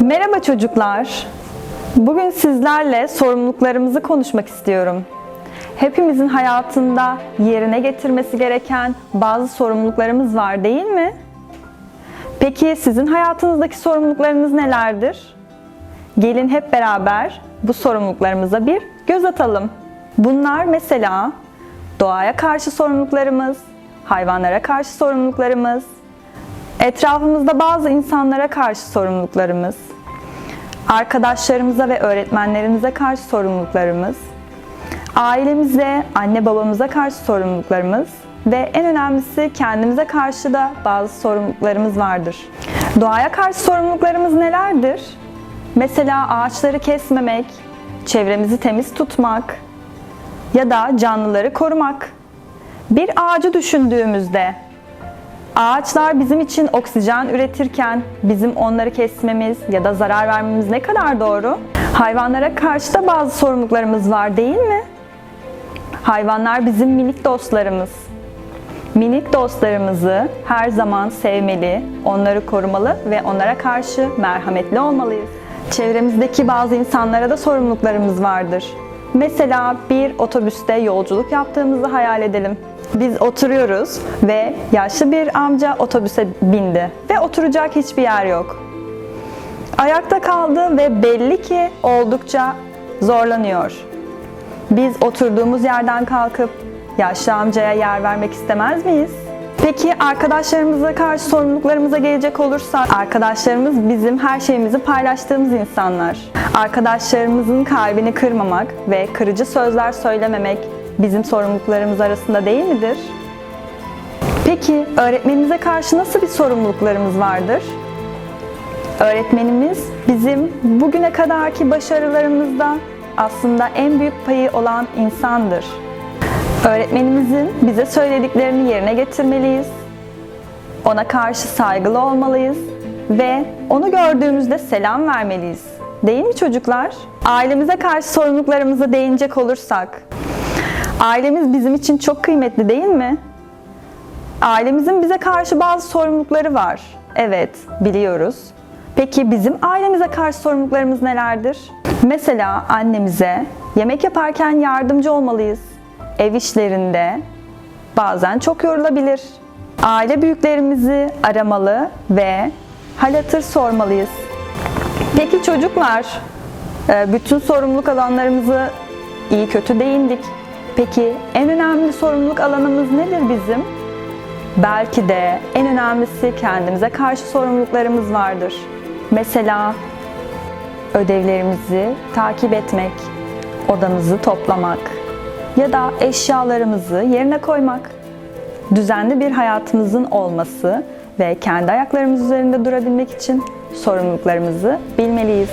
Merhaba çocuklar. Bugün sizlerle sorumluluklarımızı konuşmak istiyorum. Hepimizin hayatında yerine getirmesi gereken bazı sorumluluklarımız var değil mi? Peki sizin hayatınızdaki sorumluluklarınız nelerdir? Gelin hep beraber bu sorumluluklarımıza bir göz atalım. Bunlar mesela doğaya karşı sorumluluklarımız, hayvanlara karşı sorumluluklarımız, etrafımızda bazı insanlara karşı sorumluluklarımız, arkadaşlarımıza ve öğretmenlerimize karşı sorumluluklarımız, ailemize, anne babamıza karşı sorumluluklarımız ve en önemlisi kendimize karşı da bazı sorumluluklarımız vardır. Doğaya karşı sorumluluklarımız nelerdir? Mesela ağaçları kesmemek, çevremizi temiz tutmak ya da canlıları korumak. Bir ağacı düşündüğümüzde Ağaçlar bizim için oksijen üretirken bizim onları kesmemiz ya da zarar vermemiz ne kadar doğru? Hayvanlara karşı da bazı sorumluluklarımız var değil mi? Hayvanlar bizim minik dostlarımız. Minik dostlarımızı her zaman sevmeli, onları korumalı ve onlara karşı merhametli olmalıyız. Çevremizdeki bazı insanlara da sorumluluklarımız vardır. Mesela bir otobüste yolculuk yaptığımızı hayal edelim. Biz oturuyoruz ve yaşlı bir amca otobüse bindi ve oturacak hiçbir yer yok. Ayakta kaldı ve belli ki oldukça zorlanıyor. Biz oturduğumuz yerden kalkıp yaşlı amcaya yer vermek istemez miyiz? Peki arkadaşlarımıza karşı sorumluluklarımıza gelecek olursak, arkadaşlarımız bizim her şeyimizi paylaştığımız insanlar. Arkadaşlarımızın kalbini kırmamak ve kırıcı sözler söylememek bizim sorumluluklarımız arasında değil midir? Peki öğretmenimize karşı nasıl bir sorumluluklarımız vardır? Öğretmenimiz bizim bugüne kadarki başarılarımızda aslında en büyük payı olan insandır. Öğretmenimizin bize söylediklerini yerine getirmeliyiz. Ona karşı saygılı olmalıyız ve onu gördüğümüzde selam vermeliyiz. Değil mi çocuklar? Ailemize karşı sorumluluklarımıza değinecek olursak, ailemiz bizim için çok kıymetli değil mi? Ailemizin bize karşı bazı sorumlulukları var. Evet, biliyoruz. Peki bizim ailemize karşı sorumluluklarımız nelerdir? Mesela annemize yemek yaparken yardımcı olmalıyız. Ev işlerinde bazen çok yorulabilir. Aile büyüklerimizi aramalı ve hal hatır sormalıyız. Peki çocuklar, e, bütün sorumluluk alanlarımızı iyi kötü değindik. Peki en önemli sorumluluk alanımız nedir bizim? Belki de en önemlisi kendimize karşı sorumluluklarımız vardır. Mesela ödevlerimizi takip etmek, odamızı toplamak ya da eşyalarımızı yerine koymak. Düzenli bir hayatımızın olması ve kendi ayaklarımız üzerinde durabilmek için sorumluluklarımızı bilmeliyiz.